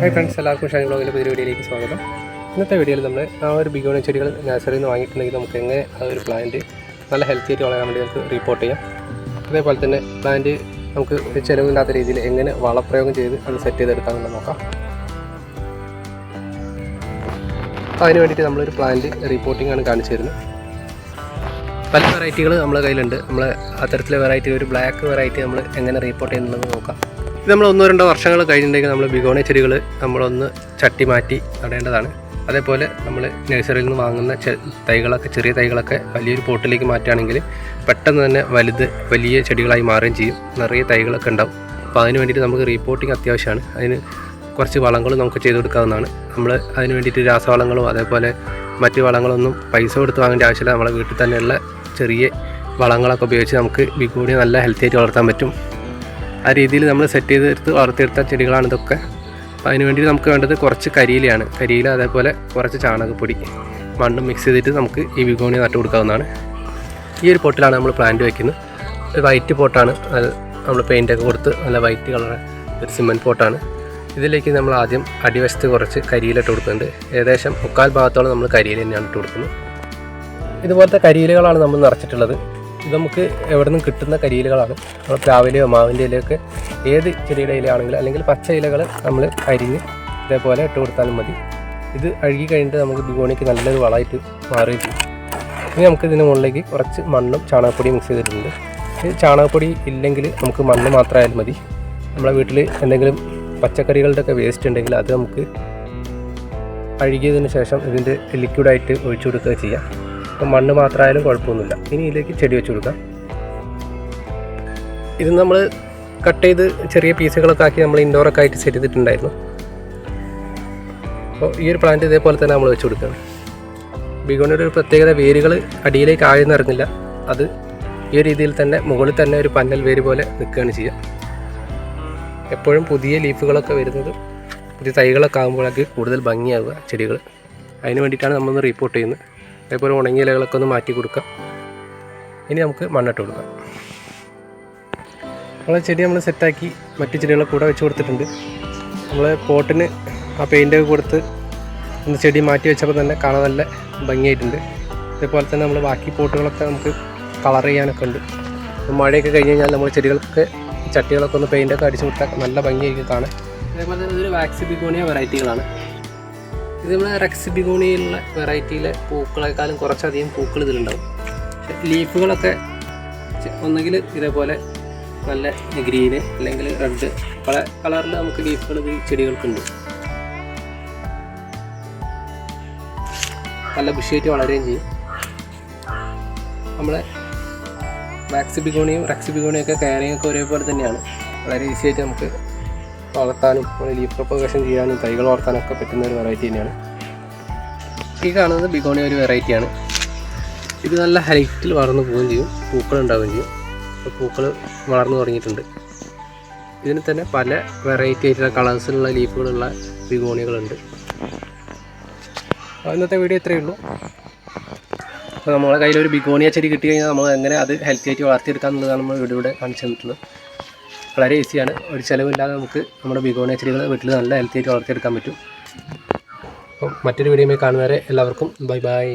Hi friends എല്ലാവർക്കും ഷൈൻ ബ്ലോഗിന്റെ പുതിയ വീഡിയോയിലേക്ക് സ്വാഗതം. ഇന്നത്തെ വീഡിയോയിൽ നമ്മൾ ആ ഒരു ബിഗോണി ചെടികൾ നഴ്സറിയിൽ നിന്ന് വാങ്ങിയിട്ടുണ്ടെങ്കിൽ നമുക്ക് എങ്ങനെ ആ ഒരു പ്ലാന്റ് നല്ല ഹെൽത്തി ആയിട്ട് വളരാൻ വേണ്ടി നമുക്ക് റിപ്പോർട്ട് ചെയ്യാം. അതേപോലെ തന്നെ പ്ലാന്റ് നമുക്ക് ചിലവില്ലാത്ത രീതിയിൽ എങ്ങനെ വളപ്രയോഗം ചെയ്ത് അത് സെറ്റ് ചെയ്തെടുക്കാമെന്ന് നോക്കാം. അതിന് വേണ്ടിയിട്ട് നമ്മളൊരു പ്ലാന്റ് റിപ്പോർട്ടിംഗ് ആണ് കാണിച്ചു തരുന്നത്. പല വെറൈറ്റികൾ നമ്മളെ കയ്യിലുണ്ട്. നമ്മൾ അത്തരത്തിലെ വെറൈറ്റി ഒരു ബ്ലാക്ക് വെറൈറ്റി നമ്മൾ എങ്ങനെ റിപ്പോർട്ട് ചെയ്യുന്നുണ്ടെന്ന് നോക്കാം. ഇത് നമ്മൾ ഒന്നോ രണ്ടോ വർഷങ്ങൾ കഴിഞ്ഞിട്ടുണ്ടെങ്കിൽ നമ്മൾ ബിഗോണി ചെടികൾ നമ്മളൊന്ന് ചട്ടി മാറ്റി നടേണ്ടതാണ്. അതേപോലെ നമ്മൾ നഴ്സറിയിൽ നിന്ന് വാങ്ങുന്ന തൈകളൊക്കെ ചെറിയ തൈകളൊക്കെ വലിയൊരു പോട്ടിലേക്ക് മാറ്റുകയാണെങ്കിൽ പെട്ടെന്ന് തന്നെ വലുത് വലിയ ചെടികളായി മാറുകയും ചെയ്യും. നിറയെ തൈകളൊക്കെ ഉണ്ടാവും. അപ്പോൾ അതിന് വേണ്ടിയിട്ട് നമുക്ക് റിപ്പോർട്ടിംഗ് അത്യാവശ്യമാണ്. അതിന് കുറച്ച് വളങ്ങളും നമുക്ക് ചെയ്ത് കൊടുക്കാവുന്നതാണ്. നമ്മൾ അതിന് വേണ്ടിയിട്ട് രാസവളങ്ങളും അതേപോലെ മറ്റ് വളങ്ങളൊന്നും പൈസ കൊടുത്ത് വാങ്ങേണ്ട ആവശ്യമില്ല. നമ്മളെ വീട്ടിൽ തന്നെയുള്ള ചെറിയ വളങ്ങളൊക്കെ ഉപയോഗിച്ച് നമുക്ക് ബിഗോണി നല്ല ഹെൽത്തി ആയിട്ട് വളർത്താൻ പറ്റും. ആ രീതിയിൽ നമ്മൾ സെറ്റ് ചെയ്തെടുത്ത് വളർത്തിയെടുത്ത ചെടികളാണ് ഇതൊക്കെ. അപ്പോൾ അതിന് വേണ്ടി നമുക്ക് വേണ്ടത് കുറച്ച് കരിയിലയാണ്. കരിയില അതേപോലെ കുറച്ച് ചാണകപ്പൊടി. മണ്ണും മിക്സ് ചെയ്തിട്ട് നമുക്ക് ഈ വിഗോണി നട്ടു കൊടുക്കാവുന്നതാണ്. ഈ ഒരു പോട്ടിലാണ് നമ്മൾ പ്ലാന്റ് വയ്ക്കുന്നത് ഒരു വൈറ്റ് പോട്ടാണ്. അത് നമ്മൾ പെയിന്റൊക്കെ കൊടുത്ത് നല്ല വൈറ്റ് കളർ ഒരു സിമെന്റ് പോട്ടാണ്. ഇതിലേക്ക് നമ്മൾ ആദ്യം അടിവശത്ത് കുറച്ച് കരിയിലിട്ട് കൊടുക്കുന്നുണ്ട്. ഏകദേശം മുക്കാൽ ഭാഗത്തോളം നമ്മൾ കരിയിൽ തന്നെയാണ് ഇട്ട് കൊടുക്കുന്നത്. ഇതുപോലത്തെ കരിയിലകളാണ് നമ്മൾ നിറച്ചിട്ടുള്ളത്. ഇത് നമുക്ക് എവിടെ നിന്നും കിട്ടുന്ന കരിയിലകളാണ്. നമ്മൾ പ്ലാവിലയോ മാവിന്റെ ഇലയൊക്കെ ഏത് ചെടിയുടെ ഇലയാണെങ്കിലും അല്ലെങ്കിൽ പച്ച ഇലകൾ നമ്മൾ അരിഞ്ഞ് ഇതേപോലെ ഇട്ട് കൊടുത്താലും മതി. ഇത് അഴുകി കഴിഞ്ഞിട്ട് നമുക്ക് ദുഗോണിക്ക് നല്ലൊരു വളമായിട്ട് മാറിയിട്ട് ഇനി നമുക്ക് ഇതിന് മുകളിലേക്ക് കുറച്ച് മണ്ണും ചാണകപ്പൊടിയും മിക്സ് ചെയ്തിട്ടുണ്ട്. ഇത് ചാണകപ്പൊടി ഇല്ലെങ്കിൽ നമുക്ക് മണ്ണ് മാത്രമായാലും മതി. നമ്മളെ വീട്ടിൽ എന്തെങ്കിലും പച്ചക്കറികളുടെ ഒക്കെ വേസ്റ്റ് ഉണ്ടെങ്കിൽ അത് നമുക്ക് അഴുകിയതിന് ശേഷം ഇതിന്റെ ലിക്വിഡായിട്ട് ഒഴിച്ചു കൊടുക്കുക ചെയ്യാം. അപ്പം മണ്ണ് മാത്രമായാലും കുഴപ്പമൊന്നുമില്ല. ഇനി ഇതിലേക്ക് ചെടി വെച്ച് കൊടുക്കാം. ഇത് നമ്മൾ കട്ട് ചെയ്ത് ചെറിയ പീസുകളൊക്കെ ആക്കി നമ്മൾ ഇൻഡോറൊക്കെ ആയിട്ട് സെറ്റ് ചെയ്തിട്ടുണ്ടായിരുന്നു. അപ്പോൾ ഈ ഒരു പ്ലാന്റ് ഇതേപോലെ തന്നെ നമ്മൾ വെച്ച് കൊടുക്കുകയാണ്. ബിഗോണിയുടെ ഒരു പ്രത്യേകത വേരുകൾ അടിയിലേക്ക് ആഴ്ന്ന് ഇറങ്ങില്ല അത് ഈ രീതിയിൽ തന്നെ മുകളിൽ തന്നെ ഒരു പന്നൽ വേര് പോലെ നിൽക്കുകയാണ് ചെയ്യുക. എപ്പോഴും പുതിയ ലീഫുകളൊക്കെ വരുന്നത് പുതിയ തൈകളൊക്കെ ആകുമ്പോഴൊക്കെ കൂടുതൽ ഭംഗിയാവുക ചെടികൾ അതിന് വേണ്ടിയിട്ടാണ് നമ്മളൊന്ന് റിപ്പോർട്ട് ചെയ്യുന്നത്. അതേപോലെ ഉണങ്ങിയ ഇലകളൊക്കെ ഒന്ന് മാറ്റി കൊടുക്കാം ഇനി നമുക്ക് മണ്ണിട്ട് കൊടുക്കാം. നമ്മളെ ചെടി നമ്മൾ സെറ്റാക്കി മറ്റു ചെടികളെ കൂടെ വെച്ച് കൊടുത്തിട്ടുണ്ട്. നമ്മൾ പോട്ടിന് ആ പെയിന്റൊക്കെ കൊടുത്ത് ഒന്ന് ചെടി മാറ്റി വെച്ചപ്പോൾ തന്നെ കാണാൻ നല്ല ഭംഗിയായിട്ടുണ്ട്. അതേപോലെ തന്നെ നമ്മൾ ബാക്കി പോട്ടുകളൊക്കെ നമുക്ക് കളർ ചെയ്യാനൊക്കെ ഉണ്ട്. മഴയൊക്കെ കഴിഞ്ഞ് കഴിഞ്ഞാൽ നമ്മൾ ചെടികൾക്ക് ചട്ടികളൊക്കെ ഒന്ന് പെയിന്റൊക്കെ അടിച്ചു കൊടുത്താൽ നല്ല ഭംഗിയായിരിക്കും കാണാൻ. അതേപോലെ തന്നെ ഇതൊരു വാക്സി ബിഗോണിയ വെറൈറ്റികളാണ് ഇത് നമ്മുടെ റെക്സ് ബിഗോണിയിലുള്ള വെറൈറ്റിയിലെ പൂക്കളെക്കാളും കുറച്ചധികം പൂക്കൾ ഇതിലുണ്ടാവും. പക്ഷെ ലീഫുകളൊക്കെ ഒന്നെങ്കിൽ ഇതേപോലെ നല്ല ഗ്രീന് അല്ലെങ്കിൽ റെഡ് പല കളറിൽ നമുക്ക് ലീഫുകൾ ഈ ചെടികൾക്കുണ്ട്. നല്ല ബുഷിയായിട്ട് വളരുകയും ചെയ്യും. നമ്മളെ മാക്സിബിഗോണിയും ബിഗോണിയും റെക്സ് ബിഗോണിയും ഒക്കെ കെയറിങ് ഒക്കെ ഒരേപോലെ തന്നെയാണ്. വളരെ ഈസിയായിട്ട് നമുക്ക് വളർത്താനും ലീഫ് പ്രൊപ്പഗേഷൻ ചെയ്യാനും തൈകൾ വളർത്താനൊക്കെ പറ്റുന്ന ഒരു വെറൈറ്റി തന്നെയാണ്. ഈ കാണുന്നത് ബിഗോണി ഒരു വെറൈറ്റിയാണ് ഇത് നല്ല ഹൈറ്റിൽ വളർന്നു പോവുകയും ചെയ്യും പൂക്കൾ ഉണ്ടാവുകയും ചെയ്യും. അപ്പോൾ പൂക്കൾ വളർന്നു തുടങ്ങിയിട്ടുണ്ട്. ഇതിന് തന്നെ പല വെറൈറ്റി ആയിട്ടുള്ള കളേഴ്സിലുള്ള ലീഫുകളുള്ള ബിഗോണികളുണ്ട് ഇന്നത്തെ വീഡിയോ ഇത്രയേ ഉള്ളൂ. അപ്പോൾ നമ്മളെ കയ്യിലൊരു ബിഗോണിയ ചെടി കിട്ടി കഴിഞ്ഞാൽ നമ്മൾ എങ്ങനെ അത് ഹെൽത്തി ആയിട്ട് വളർത്തിയെടുക്കാം എന്നുള്ളതാണ് നമ്മൾ വീഡിയോയുടെ കാണിച്ചു തന്നിട്ടുള്ളത്. വളരെ ഈസിയാണ്. ഒരു ചിലവില്ലാതെ നമുക്ക് നമ്മുടെ ബിഗോണിയ ചെടികൾ വീട്ടിൽ നല്ല ഹെൽത്തി ആയിട്ട് വളർത്തിയെടുക്കാൻ പറ്റും. അപ്പം മറ്റൊരു വീഡിയോയിൽ കാണുന്നവരെ എല്ലാവർക്കും ബൈ ബൈ